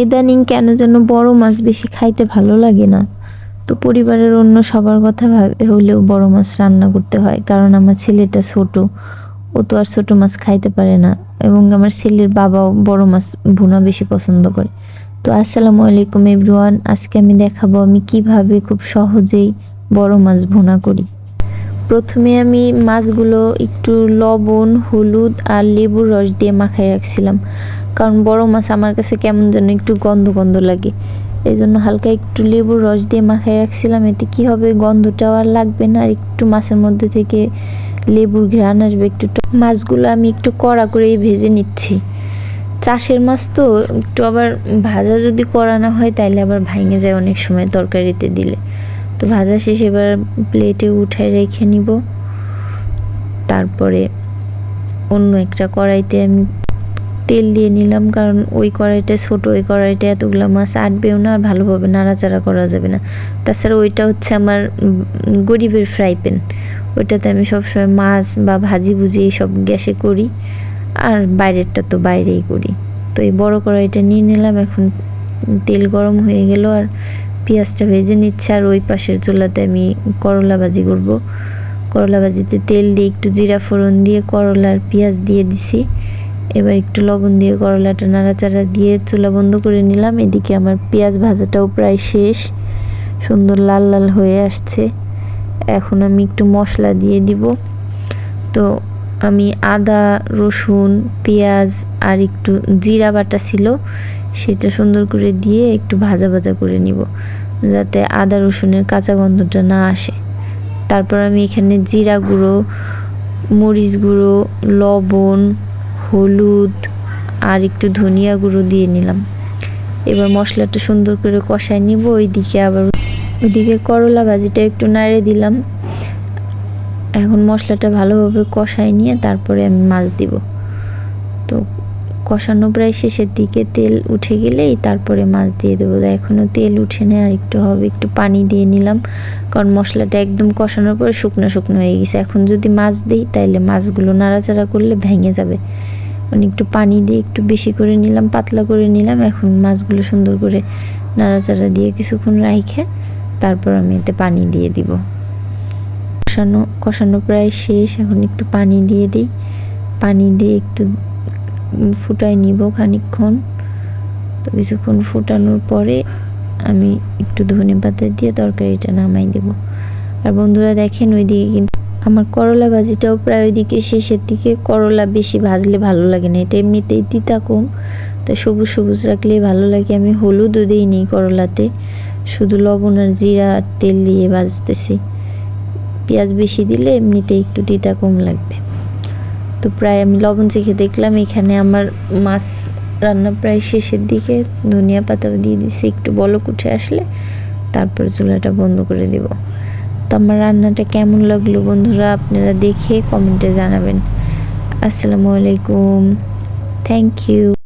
ইদানিং কেন যেন বড় মাছ বেশি খাইতে ভালো লাগে না। তো পরিবারের অন্য সবার কথা ভাবে হলেও বড় মাছ রান্না করতে হয়, কারণ আমার ছেলেটা ছোট। ও তো আর ছোট মাছ খাইতে পারে না এবং আমার ছেলের বাবাও বড় মাছ ভুনা বেশি পছন্দ করে। তো আসসালামু আলাইকুম এভরিওয়ান, আজকে আমি দেখাবো আমি কীভাবে খুব সহজেই বড় মাছ ভুনা করি। প্রথমে আমি মাছগুলো একটু লবণ, হলুদ আর লেবুর রস দিয়ে মাখায় রাখছিলাম। কারণ বড় মাছ আমার কাছে কেমন যেন একটু গন্ধ গন্ধ লাগে। এই জন্য হালকা একটু লেবুর রস দিয়ে মাখায় রাখছিলাম। এতে কি হবে? গন্ধটাও আর লাগবে না। আর একটু মাছের মধ্যে থেকে লেবুর ঘ্রাণ আসবে একটু মাছগুলো আমি একটু কড়া করেই ভেজে নিচ্ছি। চাষের মাছ তো একটু আবার ভাজা যদি করা না হয়, তাইলে আবার ভাঙে যায় অনেক সময় তরকারিতে দিলে। তো ভাজা শেষ, এবার প্লেটে উঠায় রেখে নিব। তারপরে অন্য একটা কড়াইতে আমি তেল দিয়ে নিলাম, কারণ ওই কড়াইটা ছোট, ওই কড়াইটা এতগুলো মাছ আটবেও না, আর ভালোভাবে নাড়াচাড়া করা যাবে না। তাছাড়া ওইটা হচ্ছে আমার গরিবের ফ্রাই প্যান ওইটাতে আমি সবসময় মাছ বা ভাজি ভুজি এইসব গ্যাসে করি, আর বাইরেরটা তো বাইরেই করি। তো এই বড় কড়াইটা নিয়ে নিলাম, এখন তেল গরম হয়ে গেল, আর পেঁয়াজটা ভেজে নিচ্ছে আর ওই পাশের চুলাতে আমি করলা ভাজি করব। করলা ভাজিতে তেল দিয়ে একটু জিরা ফোড়ন দিয়ে করলা আর পেঁয়াজ দিয়ে দিছি। এবার একটু লবণ দিয়ে করলাটা নাড়াচাড়া দিয়ে চুলা বন্ধ করে নিলাম। এদিকে আমার পেঁয়াজ ভাজাটাও প্রায় শেষ। সুন্দর লাল লাল হয়ে আসছে। এখন আমি একটু মশলা দিয়ে দিব। তো আমি আদা, রসুন, পেঁয়াজ আর একটু জিরা বাটা ছিল, সেটা সুন্দর করে দিয়ে একটু ভাজা ভাজা করে নিব, যাতে আদা, রসুনের কাঁচা গন্ধটা না আসে। তারপর আমি এখানে জিরা গুঁড়ো, মরিচ গুঁড়ো, লবণ, হলুদ আর একটু ধনিয়া গুঁড়ো দিয়ে নিলাম। এবার মশলাটা সুন্দর করে কষায় নিব, ওইদিকে আবার ওইদিকে করলা ভাজিটা একটু নাড়ে দিলাম। এখন মশলাটা ভালোভাবে কষায় নিয়ে তারপরে আমি মাছ দিব। তো কষানো প্রায় শেষের দিকে তেল উঠে গেলেই তারপরে মাছ দিয়ে দেবো। এখনও তেল উঠে নেয় আর একটু হবে, একটু পানি দিয়ে নিলাম। কারণ মশলাটা একদম কষানোর পরে শুকনো শুকনো হয়ে গেছে। এখন যদি মাছ দিই, তাইলে মাছগুলো নাড়াচাড়া করলে ভেঙে যাবে। মানে একটু পানি দিয়ে একটু বেশি করে নিলাম, পাতলা করে নিলাম। এখন মাছগুলো সুন্দর করে নাড়াচাড়া দিয়ে কিছুক্ষণ রাইখে তারপর আমি এতে পানি দিয়ে দিব। কষানো কষানো প্রায় শেষ। এখন একটু পানি দিয়ে দিই। পানি দিয়ে একটু ফুটাই নিব খানিকক্ষণ। তো কিছুক্ষণ ফুটানোর পরে আমি একটু ধনে পাতা দিয়ে তরকারিটা নামাই দেব। আর বন্ধুরা দেখেন ওইদিকে কিন্তু আমার করলা ভাজিটাও প্রায় ওইদিকে শেষের দিকে। করলা বেশি ভাজলে ভালো লাগে না। এটা এমনিতেই তিতা কম। তাই সবুজ সবুজ রাখলেই ভালো লাগে। আমি হলুদও দিইনি করলাতে। শুধু লবণ আর জিরা তেল দিয়ে ভাজতেছি। পেঁয়াজ বেশি দিলে এমনিতে একটু তিতা কম লাগবে। তো প্রায় আমি লবণ চেখে দেখলাম, এখানে আমার মাছ রান্না প্রায় শেষের দিকে, ধনিয়া পাতাও দিয়ে দিছি, একটু বলক উঠে আসলে তারপর চুলাটা বন্ধ করে দেব। তো আমার রান্নাটা কেমন লাগল বন্ধুরা, আপনারা দেখে কমেন্টে জানাবেন। আসসালামু আলাইকুম, থ্যাংক ইউ।